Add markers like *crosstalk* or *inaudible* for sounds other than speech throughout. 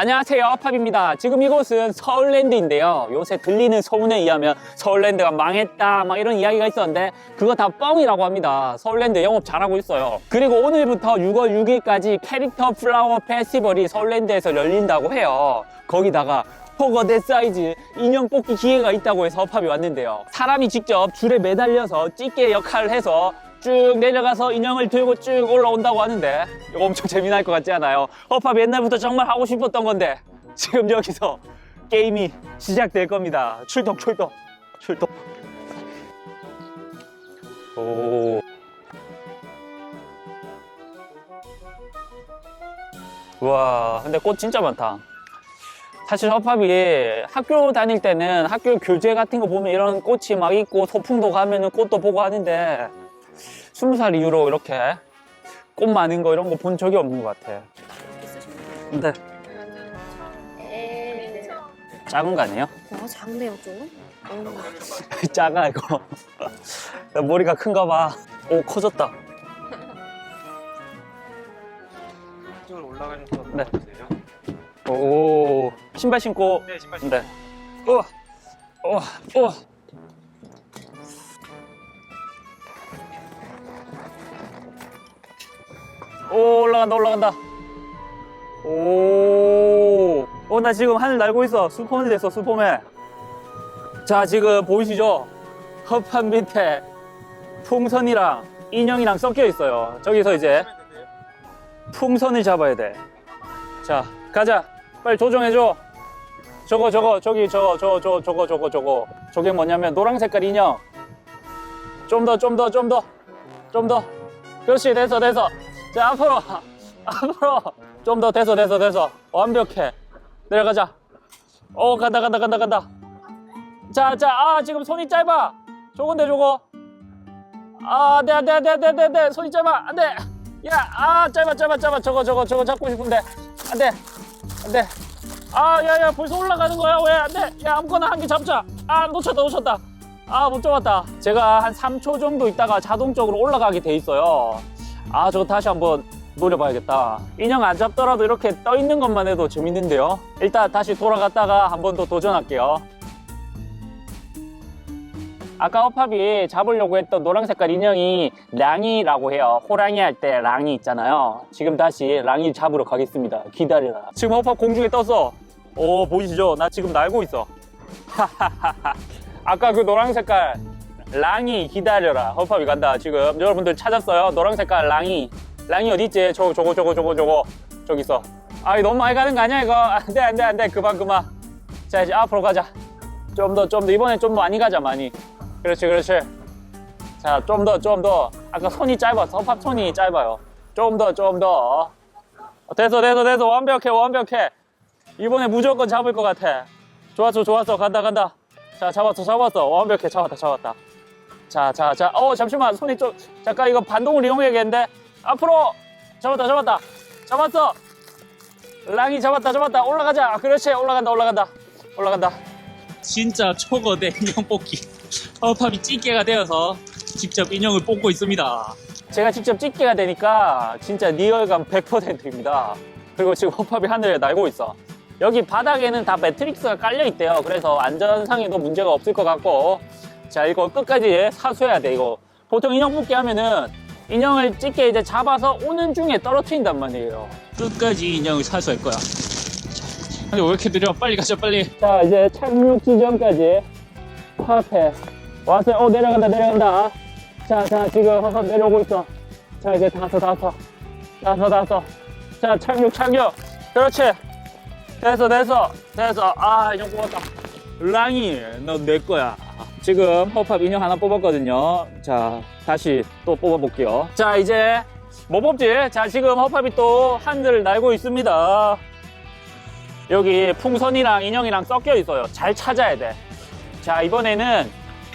안녕하세요. 팝입니다. 지금 이곳은 서울랜드인데요. 요새 들리는 소문에 의하면 서울랜드가 망했다 막 이런 이야기가 있었는데 그거 다 뻥이라고 합니다. 서울랜드 영업 잘하고 있어요. 그리고 오늘부터 6월 6일까지 캐릭터 플라워 페스티벌이 서울랜드에서 열린다고 해요. 거기다가 포거대 사이즈 인형 뽑기 기회가 있다고 해서 팝이 왔는데요. 사람이 직접 줄에 매달려서 찌개 역할을 해서 쭉 내려가서 인형을 들고 쭉 올라온다고 하는데 이거 엄청 재미날 것 같지 않아요? 허팝 옛날부터 정말 하고 싶었던 건데 지금 여기서 게임이 시작될 겁니다. 출동 출동 출동 오 와, 근데 꽃 진짜 많다. 사실 허팝이 학교 다닐 때는 학교 교재 같은 거 보면 이런 꽃이 막 있고 소풍도 가면은 꽃도 보고 하는데 스무 살 이후로 이렇게 꽃 많은 거 이런 거 본 적이 없는 것 같아. 근데 에 작은 거 아니에요? 어, 작네요 좀. 어, *laughs* 작아 이거. 야, 머리가 큰가 봐. 오 커졌다. 이쪽으로 올라가셔서 네. 보세요. 오 신발 신고. 네, 신발 네. 우와 우와 우와. 오 올라간다 올라간다. 오. 어, 나 지금 하늘 날고 있어. 슈퍼맨 됐어, 슈퍼맨. 자, 지금 보이시죠? 허판 밑에 풍선이랑 인형이랑 섞여 있어요. 저기서 이제 풍선을 잡아야 돼. 자, 가자. 빨리 조정해줘. 저거, 저거, 저기, 저거, 저거, 저거, 저거, 저거, 저거. 저게 뭐냐면 노랑 색깔 인형. 좀 더, 좀 더, 좀 더. 좀 더. 그렇지, 됐어, 됐어. 자, 앞으로. 앞으로. 좀 더, 됐어, 됐어, 됐어. 완벽해. 내려가자. 어, 간다, 간다, 간다, 간다. 자, 자, 아, 지금 손이 짧아. 저건데, 저거. 아, 안 돼, 안 돼, 안 돼. 손이 짧아. 안 돼. 야, 아, 짧아, 짧아, 짧아. 저거, 저거, 저거 잡고 싶은데. 안 돼. 안 돼. 아, 야, 야, 벌써 올라가는 거야. 왜 안 돼? 야, 아무거나 한 개 잡자. 아, 놓쳤다, 놓쳤다. 아, 못 잡았다. 제가 한 3초 정도 있다가 자동적으로 올라가게 돼 있어요. 아, 저거 다시 한번 노려봐야겠다. 인형 안 잡더라도 이렇게 떠 있는 것만 해도 재밌는데요. 일단 다시 돌아갔다가 한 번 더 도전할게요. 아까 허팝이 잡으려고 했던 노란 색깔 인형이 랑이라고 해요. 호랑이 할 때 랑이 있잖아요. 지금 다시 랑이 잡으러 가겠습니다. 기다려라. 지금 허팝 공중에 떴어. 오, 보이시죠? 나 지금 날고 있어. *laughs* 아까 그 노란 색깔 랑이 기다려라. 허팝이 간다. 지금 여러분들 찾았어요? 노란 색깔 랑이. 랑이 어디 있지? 저거 저거 저거 저거 저거 저기 있어. 아, 이거 너무 많이 가는 거 아니야 이거? 안돼 안돼 안돼 그만 그만. 자 이제 앞으로 가자. 좀 더 좀 더 이번에 좀 많이 가자 많이. 그렇지 그렇지. 자 좀 더 좀 더. 아까 손이 짧아서 허팝 손이 짧아요. 좀 더 좀 더. 어, 됐어 됐어 됐어 완벽해 완벽해. 이번에 무조건 잡을 것 같아. 좋았어 좋았어 간다 간다. 자 잡았어 잡았어 완벽해 잡았다 잡았다. 자, 자, 자. 어, 잠시만. 손이 좀, 잠깐 이거 반동을 이용해야겠는데. 앞으로. 잡았다, 잡았다. 잡았어. 랑이 잡았다, 잡았다. 올라가자. 아, 그렇지. 올라간다, 올라간다. 올라간다. 진짜 초거대 인형 뽑기. 허팝이 찌개가 되어서 직접 인형을 뽑고 있습니다. 제가 직접 찌개가 되니까 진짜 리얼감 100%입니다. 그리고 지금 허팝이 하늘에 날고 있어. 여기 바닥에는 다 매트릭스가 깔려 있대요. 그래서 안전상에도 문제가 없을 것 같고. 자, 이거 끝까지 사수해야 돼, 이거. 보통 인형 뽑기 하면은 인형을 찢게 이제 잡아서 오는 중에 떨어뜨린단 말이에요. 끝까지 인형을 사수할 거야. 자, 근데 왜 이렇게 느려? 빨리 가자, 빨리. 자, 이제 착륙 지점까지 파악해. 왔어요. 어, 내려간다, 내려간다. 자, 자, 지금 허섭 내려오고 있어. 자, 이제 다 왔어, 다 왔어. 다 왔어, 다 왔어. 자, 착륙, 착륙. 그렇지. 됐어, 됐어, 됐어. 아, 인형 뽑았다. 랑이, 너 내 거야. 지금 허팝 인형 하나 뽑았거든요. 자, 다시 또 뽑아볼게요. 자, 이제 뭐 뽑지? 자, 지금 허팝이 또 하늘을 날고 있습니다. 여기 풍선이랑 인형이랑 섞여 있어요. 잘 찾아야 돼. 자, 이번에는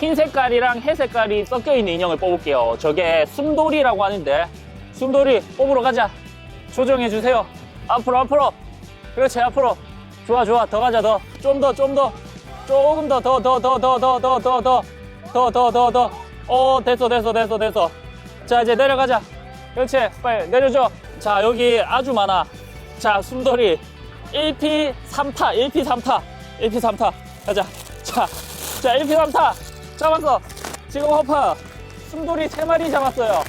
흰 색깔이랑 해 색깔이 섞여 있는 인형을 뽑을게요. 저게 숨돌이라고 하는데, 숨돌이 뽑으러 가자. 조정해 주세요. 앞으로, 앞으로. 그렇지, 앞으로. 좋아, 좋아. 더 가자, 더. 좀 더, 좀 더. 조금 더, 더, 더, 더, 더, 더, 더, 더, 더. 더, 더, 더, 더. 어, 됐어, 됐어, 됐어, 됐어. 자, 이제 내려가자. 그렇지. 빨리 내려줘. 자, 여기 아주 많아. 자, 숨돌이. 1P 3타, 1P 3타, 1P 3타. 가자. 자, 자, 1P 3타. 잡았어. 지금 허파. 순돌이 3마리 잡았어요.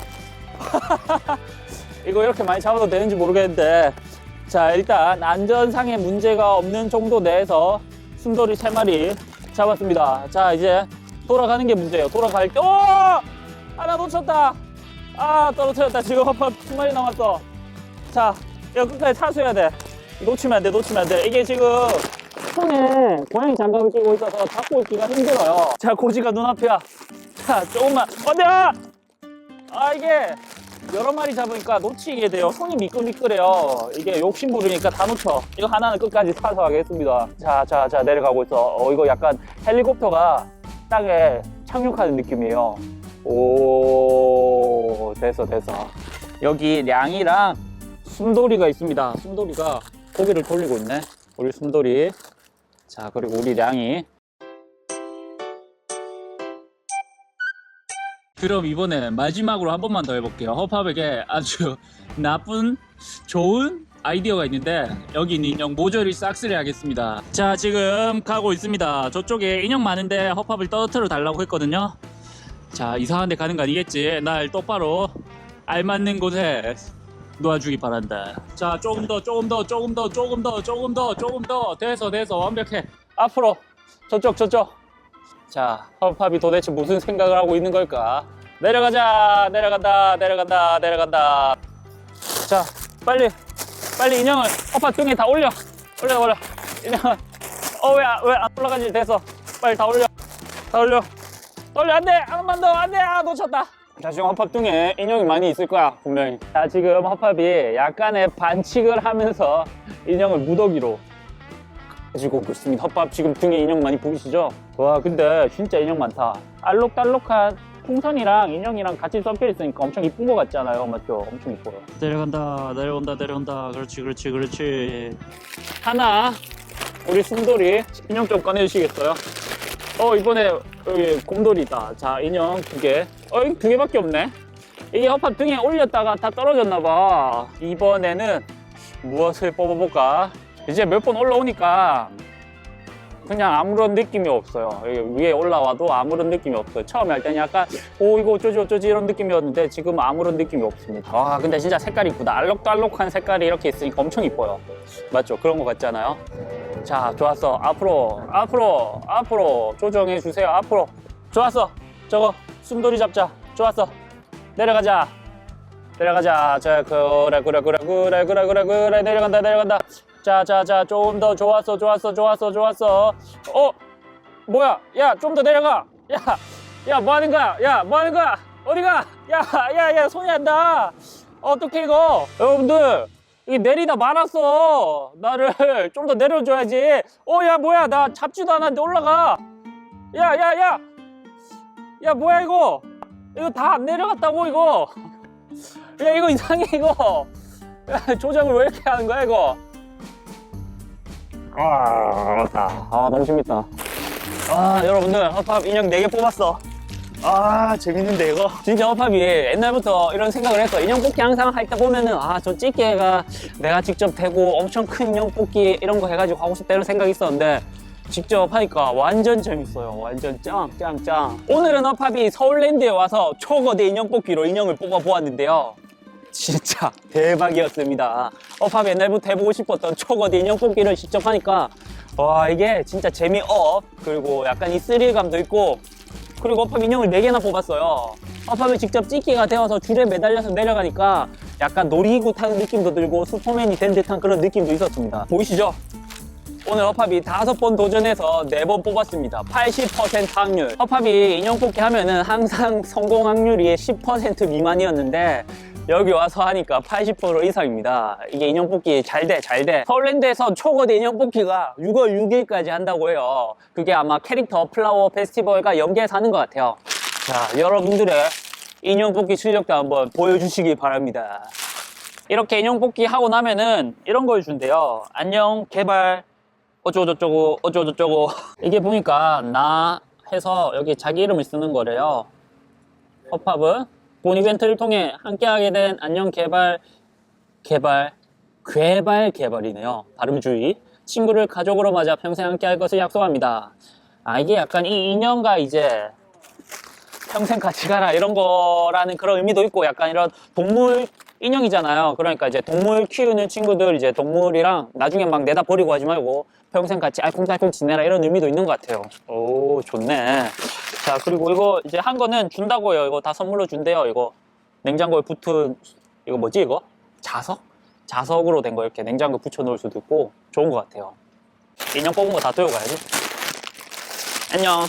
*laughs* 이거 이렇게 많이 잡아도 되는지 모르겠는데. 자, 일단 안전상의 문제가 없는 정도 내에서 순돌이 3마리 잡았습니다. 자, 이제 돌아가는 게 문제예요. 돌아갈 때, 오! 하나 놓쳤다. 아, 떨어뜨렸다. 지금 허파 2마리 남았어. 자, 이거 끝까지 차수해야 돼. 놓치면 안 돼, 놓치면 안 돼. 이게 지금 손에 고양이 장갑을 끼고 있어서 잡고 있기가 힘들어요. 자, 고지가 눈앞이야. 자, 조금만. 어디야? 아, 이게 여러 마리 잡으니까 놓치게 돼요. 손이 미끌미끌해요. 이게 욕심 부리니까 다 놓쳐. 이거 하나는 끝까지 사서 하겠습니다. 자, 자, 자, 내려가고 있어. 어, 이거 약간 헬리콥터가 땅에 착륙하는 느낌이에요. 오, 됐어, 됐어. 여기 량이랑 숨돌이가 있습니다. 숨돌이가 고개를 돌리고 있네. 우리 숨돌이. 자, 그리고 우리 량이. 그럼 이번에 마지막으로 한 번만 더 해볼게요. 허팝에게 아주 *laughs* 나쁜, 좋은 아이디어가 있는데 여기 있는 인형 모조리 싹쓸이 하겠습니다. 자, 지금 가고 있습니다. 저쪽에 인형 많은데 허팝을 떨어뜨려 달라고 했거든요. 자, 이상한 데 가는 거 아니겠지? 날 똑바로 알맞는 곳에 놓아주기 바란다. 자, 조금 더, 조금 더, 조금 더, 조금 더, 조금 더, 조금 더. 돼서, 돼서. 완벽해. 앞으로. 저쪽, 저쪽. 자, 허팝이 도대체 무슨 생각을 하고 있는 걸까? 내려가자. 내려간다. 내려간다. 내려간다. 자, 빨리. 빨리 인형을 허팝 등에 다 올려. 올려, 올려. 인형을. 어, 왜, 왜 안 올라가지? 됐어. 빨리 다 올려. 다 올려. 올려, 안 돼. 한번 더. 안 돼. 아, 놓쳤다. 자, 지금 허팝 등에 인형이 많이 있을 거야, 분명히. 자, 지금 허팝이 약간의 반칙을 하면서 인형을 무더기로 가지고 오고 있습니다. 헛밥 지금 등에 인형 많이 보이시죠? 와 근데 진짜 인형 많다. 알록달록한 풍선이랑 인형이랑 같이 섞여 있으니까 엄청 이쁜 것 같잖아요. 맞죠? 엄청 이뻐요. 내려간다, 내려온다, 내려온다. 그렇지, 그렇지, 그렇지. 하나, 우리 순돌이 인형 좀 꺼내주시겠어요? 어 이번에 여기 곰돌이 있다. 자 인형 두 개. 어두 개밖에 없네. 이게 허팝 등에 올렸다가 다 떨어졌나 봐. 이번에는 무엇을 뽑아볼까? 이제 몇 번 올라오니까 그냥 아무런 느낌이 없어요. 위에 올라와도 아무런 느낌이 없어요. 처음에 할 때는 약간 오 이거 어쩌지 어쩌지 이런 느낌이었는데 지금 아무런 느낌이 없습니다. 와 근데 진짜 색깔이 이쁘다. 알록달록한 색깔이 이렇게 있으니까 엄청 이뻐요. 맞죠? 그런 거 같잖아요. 자 좋았어. 앞으로 앞으로 앞으로 조정해 주세요. 앞으로 좋았어. 저거 숨돌이 잡자. 좋았어. 내려가자. 내려가자. 자, 그래, 그래, 그래, 그래, 그래, 그래, 그래, 내려간다, 내려간다. 자, 자, 자, 조금 더 좋았어, 좋았어, 좋았어, 좋았어. 어, 뭐야? 야, 좀 더 내려가. 야, 야, 뭐 하는 거야? 야, 뭐 하는 거야? 어디가? 야, 야, 야, 손이 안 닿아. 어떻게 이거? 여러분들, 이게 내리다 말았어. 나를 *laughs* 좀 더 내려줘야지. 어, 야, 뭐야? 나 잡지도 않았는데 올라가. 야, 야, 야. 야, 뭐야, 이거? 이거 다 안 내려갔다고, 이거. *laughs* 야 이거 이상해 이거 *laughs* 야, 조작을 왜 이렇게 하는 거야 이거 아 맞다 아 너무 재밌다 아 여러분들 허팝 인형 4개 뽑았어 아 재밌는데 이거 진짜 허팝이 옛날부터 이런 생각을 했어 인형 뽑기 항상 할 때 보면은 아 저 찌개가 내가 직접 대고 엄청 큰 인형 뽑기 이런 거 해가지고 하고 싶다 이런 생각이 있었는데 직접 하니까 완전 재밌어요. 완전 짱, 짱, 짱. 오늘은 허팝이 서울랜드에 와서 초거대 인형 뽑기로 인형을 뽑아보았는데요. 진짜 대박이었습니다. 허팝 옛날부터 해보고 싶었던 초거대 인형 뽑기를 직접 하니까 와 이게 진짜 재미업 그리고 약간 이 스릴감도 있고 그리고 허팝 인형을 4개나 뽑았어요. 허팝이 직접 찌개가 되어서 줄에 매달려서 내려가니까 약간 놀이기구 타는 느낌도 들고 슈퍼맨이 된 듯한 그런 느낌도 있었습니다. 보이시죠? 오늘 허팝이 다섯 번 도전해서 네 번 뽑았습니다. 80% 확률. 허팝이 인형 뽑기 하면은 항상 성공 확률이 10% 미만이었는데 여기 와서 하니까 80% 이상입니다. 이게 인형 뽑기 잘 돼, 잘 돼. 서울랜드에서 초거대 인형 뽑기가 6월 6일까지 한다고 해요. 그게 아마 캐릭터 플라워 페스티벌과 연계해서 하는 것 같아요. 자, 여러분들의 인형 뽑기 실력도 한번 보여주시기 바랍니다. 이렇게 인형 뽑기 하고 나면은 이런 걸 준대요. 안녕, 개발. 어쩌고저쩌고 어쩌고저쩌고 *laughs* 이게 보니까 나 해서 여기 자기 이름을 쓰는 거래요 허팝은 본 이벤트를 통해 함께하게 된 안녕 개발 개발 괴발 개발이네요. 발음 주의. 친구를 가족으로 맞아 평생 함께 할 것을 약속합니다. 아, 이게 약간 이 인연과 이제 평생 같이 가라 이런 거라는 그런 의미도 있고 약간 이런 동물 인형이잖아요. 그러니까 이제 동물 키우는 친구들 이제 동물이랑 나중에 막 내다 버리고 하지 말고 평생 같이 알콩달콩 지내라 이런 의미도 있는 것 같아요. 오, 좋네. 자, 그리고 이거 이제 한 거는 준다고요. 이거 다 선물로 준대요. 이거 냉장고에 붙은 이거 뭐지 이거? 자석? 자석으로 된 거 이렇게 냉장고에 붙여 놓을 수도 있고 좋은 것 같아요. 인형 뽑은 거 다 들고 가야지. 안녕.